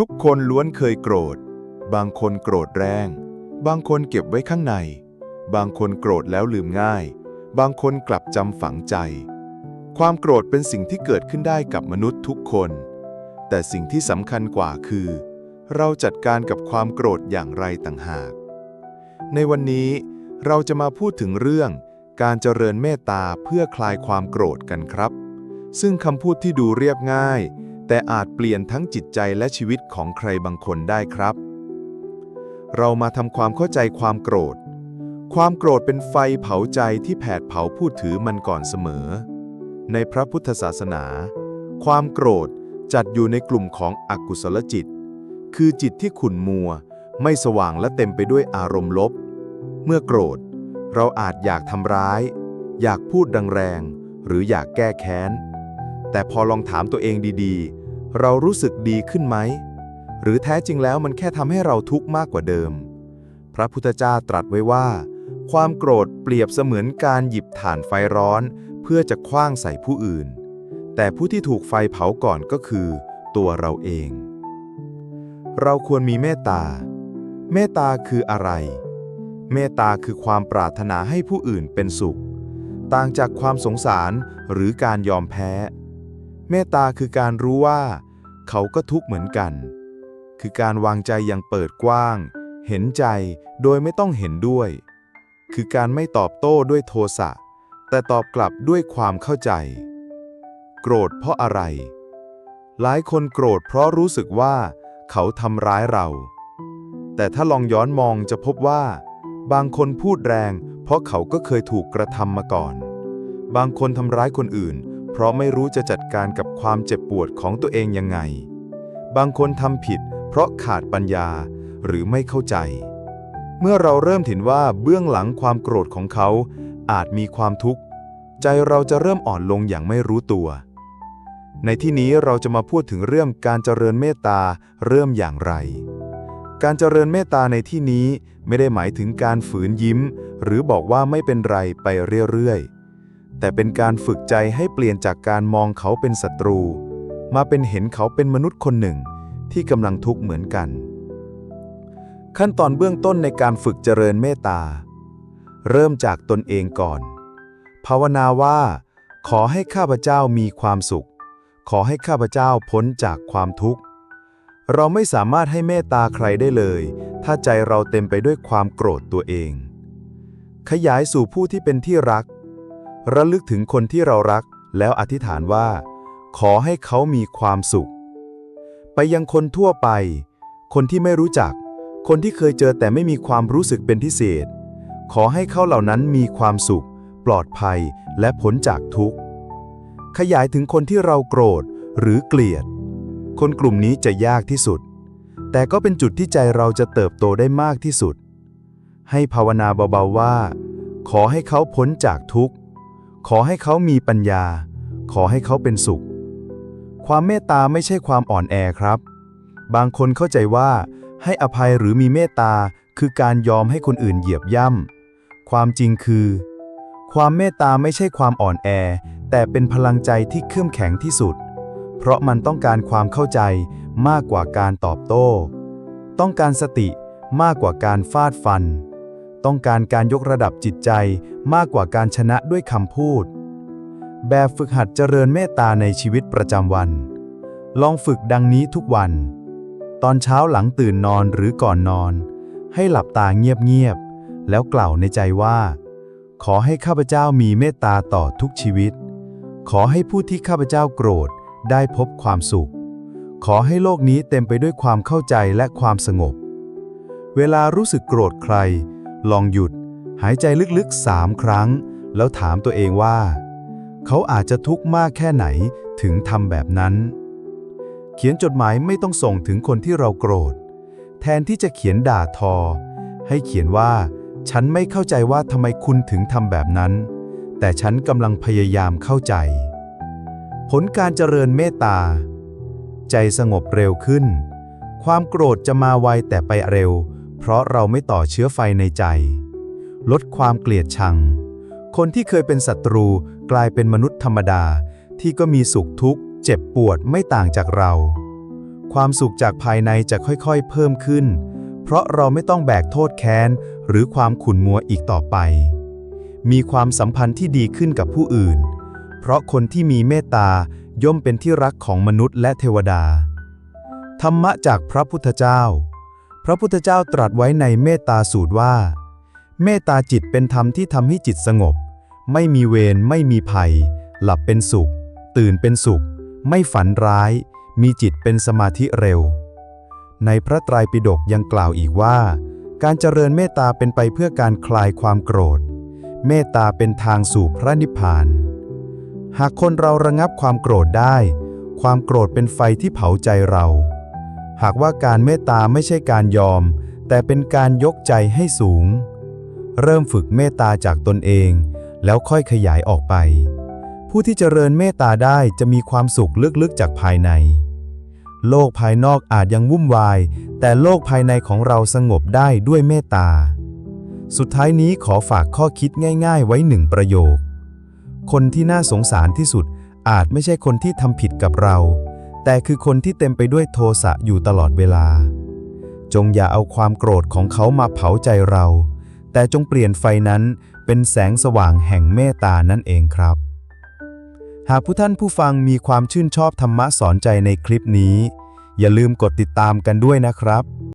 ทุกคนล้วนเคยโกรธ บางคนโกรธแรง บางคนเก็บไว้ข้างใน บางคนโกรธแล้วลืมง่าย บางคนกลับจำฝังใจ ความโกรธเป็นสิ่งที่เกิดขึ้นได้กับมนุษย์ทุกคน แต่สิ่งที่สำคัญกว่าคือ เราจัดการกับความโกรธอย่างไรต่างหาก ในวันนี้เราจะมาพูดถึงเรื่องการเจริญเมตตาเพื่อคลายความโกรธกันครับ ซึ่งคำพูดที่ดูเรียบง่าย แต่อาจเปลี่ยนทั้งจิตใจและชีวิตของใครบางคนได้ครับ เรามาทำความเข้าใจความโกรธ ความโกรธเป็นไฟเผาใจที่แผดเผาผู้ถือมันก่อนเสมอ ในพระพุทธศาสนา ความโกรธจัดอยู่ในกลุ่มของอกุศลจิต คือจิตที่ขุ่นมัว ไม่สว่างและเต็มไปด้วยอารมณ์ลบ เมื่อโกรธ เราอาจอยากทำร้าย อยากพูดแรงๆหรืออยากแก้แค้น แต่พอลองถามตัวเองดีๆ เรารู้สึกดีขึ้นไหม หรือแท้จริงแล้วมันแค่ทำให้เราทุกข์มากกว่าเดิม พระพุทธเจ้าตรัสไว้ว่า ความโกรธเปรียบเสมือนการหยิบถ่านไฟร้อน เพื่อจะคว้างใส่ผู้อื่น แต่ผู้ที่ถูกไฟเผาก่อนก็คือ ตัวเราเอง เราควรมีเมตตา เมตตาคืออะไร เมตตาคือความปรารถนาให้ผู้อื่นเป็นสุข ต่างจากความสงสารหรือการยอมแพ้ เมตตาคือการรู้ว่า เขาก็ทุกข์เหมือนกัน คือการวางใจอย่างเปิดกว้าง เห็นใจโดยไม่ต้องเห็นด้วย คือการไม่ตอบโต้ด้วยโทสะ แต่ตอบกลับด้วยความเข้าใจ โกรธเพราะอะไร หลายคนโกรธเพราะรู้สึกว่า เขาทำร้ายเรา แต่ถ้าลองย้อนมองจะพบว่า บางคนพูดแรง เพราะเขาก็เคยถูกกระทำมาก่อน บางคนทำร้ายคนอื่น เพราะไม่รู้จะจัดการกับความเจ็บปวดของตัวเองยังไง บางคนทำผิด เพราะขาดปัญญาหรือไม่เข้าใจ เมื่อเราเริ่มเห็นว่าเบื้องหลังความโกรธของเขา อาจมีความทุกข์ ใจเราจะเริ่มอ่อนลงอย่างไม่รู้ตัว ในที่นี้เราจะมาพูดถึงเรื่องการเจริญเมตตาเริ่มอย่างไร การเจริญเมตตาในที่นี้ไม่ได้หมายถึงการฝืนยิ้ม หรือบอกว่าไม่เป็นไรไปเรื่อยๆ แต่เป็นการฝึกใจให้เปลี่ยนจากการมองเขาเป็นศัตรู มาเป็นเห็นเขาเป็นมนุษย์คนหนึ่ง ที่กำลังทุกข์เหมือนกัน ขั้นตอนเบื้องต้นในการฝึกเจริญเมตตา เริ่มจากตนเองก่อน ภาวนาว่า ขอให้ข้าพเจ้ามีความสุข ขอให้ข้าพเจ้าพ้นจากความทุกข์ เราไม่สามารถให้เมตตาใครได้เลย ถ้าใจเราเต็มไปด้วยความโกรธตัวเอง ขยายสู่ผู้ที่เป็นที่รัก ระลึกถึงคนที่เรารัก แล้วอธิษฐานว่า ขอให้เขามีความสุข ไปยังคนทั่วไป คนที่ไม่รู้จัก คนที่เคยเจอแต่ไม่มีความรู้สึกเป็นพิเศษ ขอให้เขาเหล่านั้นมีความสุข ปลอดภัยและพ้นจากทุกข์ ขยายถึงคนที่เราโกรธหรือเกลียด คนกลุ่มนี้จะยากที่สุด แต่ก็เป็นจุดที่ใจเราจะเติบโตได้มากที่สุด ให้ภาวนาเบาๆว่า ขอให้เขาพ้นจากทุกข์ ขอให้เขามีปัญญา ขอให้เขาเป็นสุข ความเมตตาไม่ใช่ความอ่อนแอครับ บางคนเข้าใจว่า ให้อภัยหรือมีเมตตาคือการยอมให้คนอื่นเหยียบย่ำ ความจริงคือ ความเมตตาไม่ใช่ความอ่อนแอ แต่เป็นพลังใจที่เข้มแข็งที่สุด เพราะมันต้องการความเข้าใจมากกว่าการตอบโต้ ต้องการสติมากกว่าการฟาดฟัน ต้องการการยกระดับจิตใจมากกว่าการชนะด้วยคำพูด แบบฝึกหัดเจริญเมตตาในชีวิตประจำวัน ลองฝึกดังนี้ทุกวัน ตอนเช้าหลังตื่นนอนหรือก่อนนอน ให้หลับตาเงียบๆแล้วกล่าวในใจว่า ขอให้ข้าพเจ้ามีเมตตาต่อทุกชีวิต ขอให้ผู้ที่ข้าพเจ้าโกรธได้พบความสุข ขอให้โลกนี้เต็มไปด้วยความเข้าใจและความสงบ เวลารู้สึกโกรธใคร ลองหยุด หายใจลึกๆสามครั้ง แล้วถามตัวเองว่า เขาอาจจะทุกข์มากแค่ไหนถึงทำแบบนั้น เขียนจดหมายไม่ต้องส่งถึงคนที่เราโกรธ แทนที่จะเขียนด่าทอ ให้เขียนว่า ฉันไม่เข้าใจว่าทำไมคุณถึงทำแบบนั้น แต่ฉันกำลังพยายามเข้าใจ ผลการเจริญเมตตา ใจสงบเร็วขึ้น ความโกรธจะมาไวแต่ไปเร็ว เพราะเราไม่ต่อเชื้อไฟในใจ ลดความเกลียดชัง คนที่เคยเป็นศัตรูกลายเป็นมนุษย์ธรรมดา ที่ก็มีสุขทุกข์ เจ็บปวดไม่ต่างจากเรา ความสุขจากภายในจะค่อยๆ เพิ่มขึ้น เพราะเราไม่ต้องแบกโทษแค้น หรือความขุ่นมัวอีกต่อไป มีความสัมพันธ์ที่ดีขึ้นกับผู้อื่น เพราะคนที่มีเมตตาย่อมเป็นที่รักของมนุษย์และเทวดา ธรรมะจากพระพุทธเจ้า พระพุทธเจ้าตรัสไว้ในเมตตาสูตรว่า เมตตาจิตเป็นธรรมที่ทำให้จิตสงบ ไม่มีเวรไม่มีภัย หลับเป็นสุข ตื่นเป็นสุข ไม่ฝันร้าย มีจิตเป็นสมาธิเร็ว ในพระไตรปิฎกยังกล่าวอีกว่า การเจริญเมตตาเป็นไปเพื่อการคลายความโกรธ เมตตาเป็นทางสู่พระนิพพาน หากคนเราระงับความโกรธได้ ความโกรธเป็นไฟที่เผาใจเรา หากว่าการเมตตาไม่ใช่การยอม แต่เป็นการยกใจให้สูง เริ่มฝึกเมตตาจากตนเอง แล้วค่อยขยายออกไป ผู้ที่เจริญเมตตาได้จะมีความสุขลึกๆจากภายใน โลกภายนอกอาจยังวุ่นวาย แต่โลกภายในของเราสงบได้ด้วยเมตตา สุดท้ายนี้ขอฝากข้อคิดง่าย ๆ ไว้หนึ่งประโยค คนที่น่าสงสารที่สุดอาจไม่ใช่คนที่ทำผิดกับเรา แต่คือคนที่เต็มไปด้วยโทสะอยู่ตลอดเวลา จงอย่าเอาความโกรธของเขามาเผาใจเรา แต่จงเปลี่ยนไฟนั้นเป็นแสงสว่างแห่งเมตตานั่นเองครับ หากผู้ท่านผู้ฟังมีความชื่นชอบธรรมะสอนใจในคลิปนี้ อย่าลืมกดติดตามกันด้วยนะครับ